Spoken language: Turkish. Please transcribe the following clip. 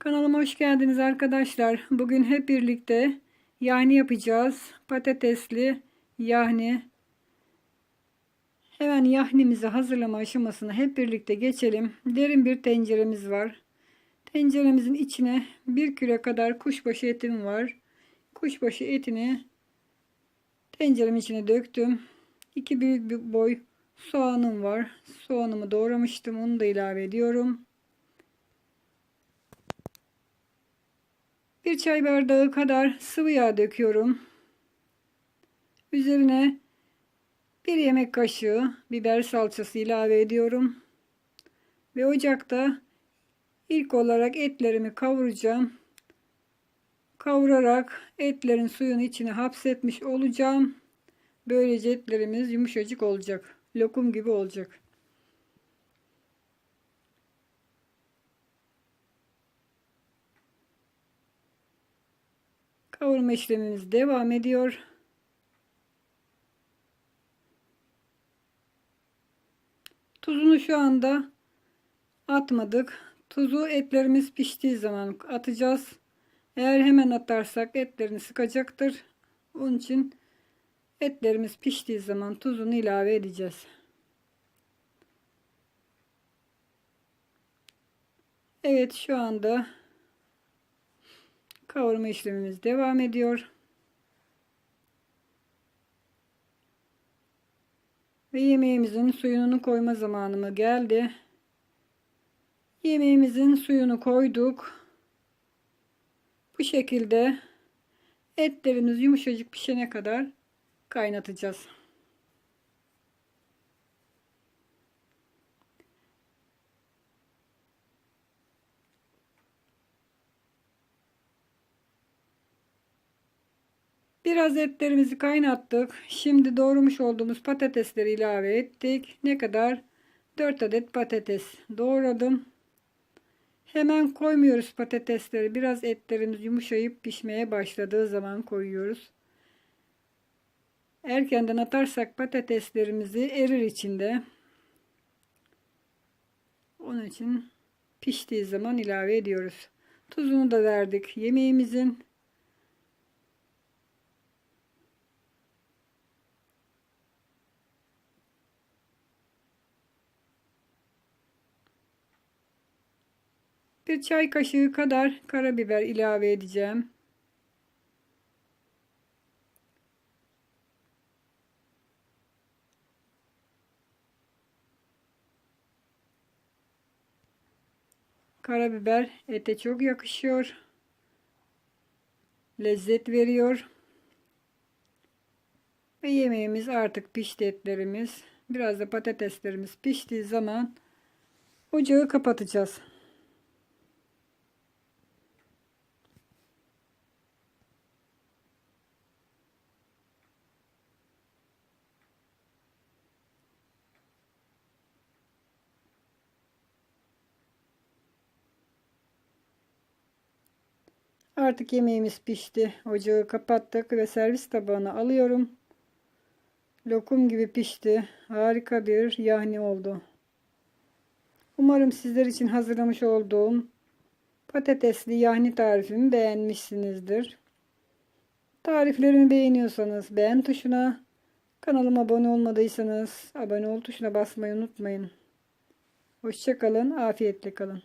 Kanalıma hoş geldiniz arkadaşlar. Bugün hep birlikte yahni yapacağız. Patatesli yahni. Hemen yahnimizi hazırlama aşamasına hep birlikte geçelim. Derin bir tenceremiz var. Tenceremizin içine bir küre kadar kuşbaşı etim var. Kuşbaşı etini tenceremin içine döktüm. İki büyük bir boy soğanım var. Soğanımı doğramıştım. Onu da ilave ediyorum. Bir çay bardağı kadar sıvı yağ döküyorum. Üzerine bir yemek kaşığı biber salçası ilave ediyorum. Ve ocakta ilk olarak etlerimi kavuracağım. Kavurarak etlerin suyunu içine hapsetmiş olacağım. Böylece etlerimiz yumuşacık olacak. Lokum gibi olacak. Kavurma işlemimiz devam ediyor. Tuzunu şu anda atmadık. Tuzu etlerimiz piştiği zaman atacağız. Eğer hemen atarsak etlerini sıkacaktır. Onun için etlerimiz piştiği zaman tuzunu ilave edeceğiz. Evet şu anda Kavurma işlemimiz devam ediyor. Ve yemeğimizin suyunu koyma zamanı geldi. Yemeğimizin suyunu koyduk. Bu şekilde etlerimiz yumuşacık pişene kadar kaynatacağız. Biraz etlerimizi kaynattık. Şimdi doğramış olduğumuz patatesleri ilave ettik. Ne kadar? 4 adet patates doğradım. Hemen koymuyoruz patatesleri. Biraz etlerimiz yumuşayıp pişmeye başladığı zaman koyuyoruz. Erkenden atarsak patateslerimizi erir içinde. Onun için piştiği zaman ilave ediyoruz. Tuzunu da verdik yemeğimizin. Bir çay kaşığı kadar karabiber ilave edeceğim. Karabiber ete çok yakışıyor. Lezzet veriyor. Ve yemeğimiz artık pişti etlerimiz. Biraz da patateslerimiz piştiği zaman ocağı kapatacağız. Artık yemeğimiz pişti. Ocağı kapattık ve servis tabağına alıyorum. Lokum gibi pişti. Harika bir yahni oldu. Umarım sizler için hazırlamış olduğum patatesli yahni tarifimi beğenmişsinizdir. Tariflerimi beğeniyorsanız beğen tuşuna, kanalıma abone olmadıysanız abone ol tuşuna basmayı unutmayın. Hoşçakalın, afiyetle kalın.